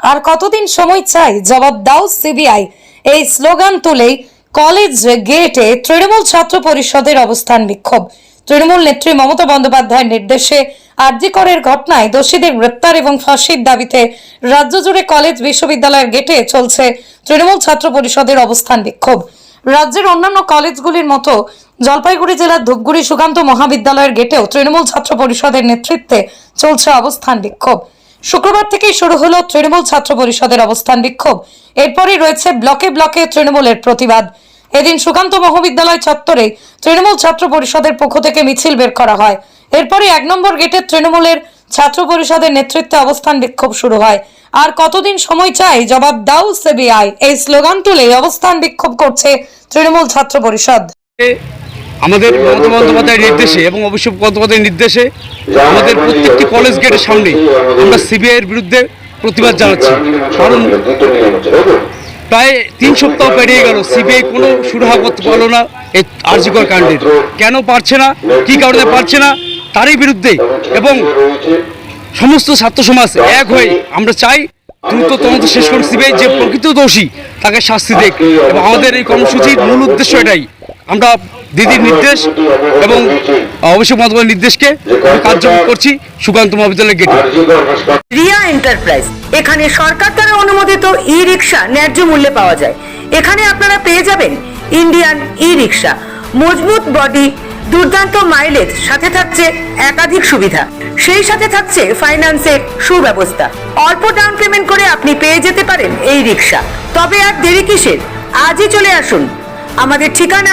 আর কতদিন সময় চাই? জবাব দাও সিবিআই। এই স্লোগান তুলেই কলেজ গেটে তৃণমূল ছাত্র পরিষদের অবস্থান বিক্ষোভ। তৃণমূল নেত্রী মমতা বন্দ্যোপাধ্যায়ের নির্দেশে আরজিকরের ঘটনায় দোষীদের গ্রেপ্তার এবং ফাঁসির দাবিতে রাজ্য জুড়ে কলেজ বিশ্ববিদ্যালয়ের গেটে চলছে তৃণমূল ছাত্র পরিষদের অবস্থান বিক্ষোভ। রাজ্যের অন্যান্য কলেজগুলির মতো জলপাইগুড়ি জেলার ধূপগুড়ি সুকান্ত মহাবিদ্যালয়ের গেটেও তৃণমূল ছাত্র পরিষদের নেতৃত্বে চলছে অবস্থান বিক্ষোভ। শুক্রবার থেকেই শুরু হলো তৃণমূল ছাত্র পরিষদের অবস্থান বিক্ষোভ। এরপরই রয়েছে ব্লকে ব্লকে তৃণমূলের প্রতিবাদ। এদিন সুকান্ত মহাবিদ্যালয় চত্বরে তৃণমূল ছাত্র পরিষদের পক্ষ থেকে মিছিল বের করা হয়। এরপরই এক নম্বর গেটে তৃণমূলের ছাত্র পরিষদের নেতৃত্বে অবস্থান বিক্ষোভ শুরু হয়। আর কতদিন সময় চাই? জবাব দাও সিবিআই। এই স্লোগান তুলে অবস্থান বিক্ষোভ করছে তৃণমূল ছাত্র পরিষদ। আমাদের মমতা বন্দ্যোপাধ্যায়ের নির্দেশে এবং অভিষেক বন্দ্যোপাধ্যায়ের নির্দেশে আমাদের প্রত্যেকটি কলেজ গেটের সামনে আমরা সিবিআইয়ের বিরুদ্ধে প্রতিবাদ জানাচ্ছি। কারণ প্রায় তিন সপ্তাহ পেরিয়ে গেল, সিবিআই কোনো সুরাহা করতে পারল না এই আর্জিকর কাণ্ডের। কেন পারছে না? কি কারণে পারছে না? তারই বিরুদ্ধে এবং সমস্ত ছাত্র সমাজ এক হয়ে আমরা চাই দ্রুত তদন্ত শেষ করে সিবিআই যে প্রকৃত দোষী, তাকে শাস্তি দেখ এবং আমাদের এই কর্মসূচির মূল উদ্দেশ্য এটাই। আমরা দিদির নির্দেশ এবং অভিষেক বন্দ্যোপাধ্যায়ের নির্দেশকে কার্যকর করছি সুকান্ত মহাবিদ্যালয়ের গেটে রিয়া এন্টারপ্রাইজ। এখানে সরকার দ্বারা অনুমোদিত ই রিক্সা ন্যায্য মূল্যে পাওয়া যায়। এখানে আপনারা পেয়ে যাবেন ইন্ডিয়ান ই রিক্সা মজবুত বডি, দুর্দান্ত মাইলেজ, সাথে থাকছে একাধিক সুবিধা। সেই সাথে থাকছে ফাইন্যান্সের সুব্যবস্থা। অল্প ডাউন পেমেন্ট করে আপনি পেয়ে যেতে পারেন এই রিক্সা। তবে আর দেরি কিসের? আজই চলে আসুন। আমাদের ঠিকানা